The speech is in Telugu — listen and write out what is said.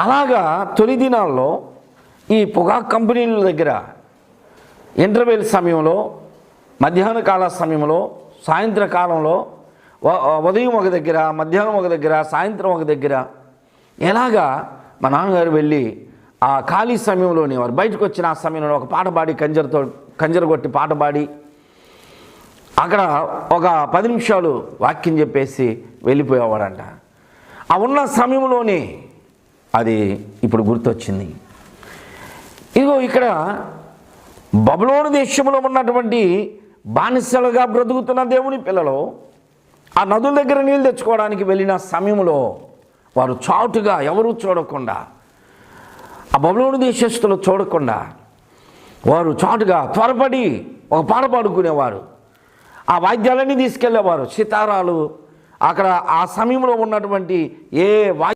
అలాగా తొలి దినాల్లో ఈ పొగాకు కంపెనీల దగ్గర ఇంటర్వెల్ సమయంలో మధ్యాహ్న కాల సమయంలో సాయంత్ర కాలంలో ఉదయం ఒక దగ్గర మధ్యాహ్నం ఒక దగ్గర సాయంత్రం ఒక దగ్గర ఎలాగా మా నాన్నగారు వెళ్ళి ఆ ఖాళీ సమయంలోనే వారు బయటకు వచ్చిన ఆ సమయంలో ఒక పాట పాడి కంజరతో కంజర కొట్టి పాట పాడి అక్కడ ఒక పది నిమిషాలు వాక్యం చెప్పేసి వెళ్ళిపోయేవాడంట. ఆ ఉన్న సమయంలోనే అది ఇప్పుడు గుర్తొచ్చింది. ఇదిగో ఇక్కడ బబులోని దేశంలో ఉన్నటువంటి బానిసలుగా బ్రతుకుతున్న దేవుని పిల్లలు ఆ నదుల దగ్గర నీళ్ళు తెచ్చుకోవడానికి వెళ్ళిన సమయంలో వారు చాటుగా ఎవరూ చూడకుండా ఆ బబులోను దేశస్తులు చూడకుండా వారు చాటుగా త్వరపడి ఒక పాట పాడుకునేవారు. ఆ వాద్యాలన్నీ తీసుకెళ్ళేవారు. సితారాలు అక్కడ ఆ సమయంలో ఉన్నటువంటి ఏ వాద్య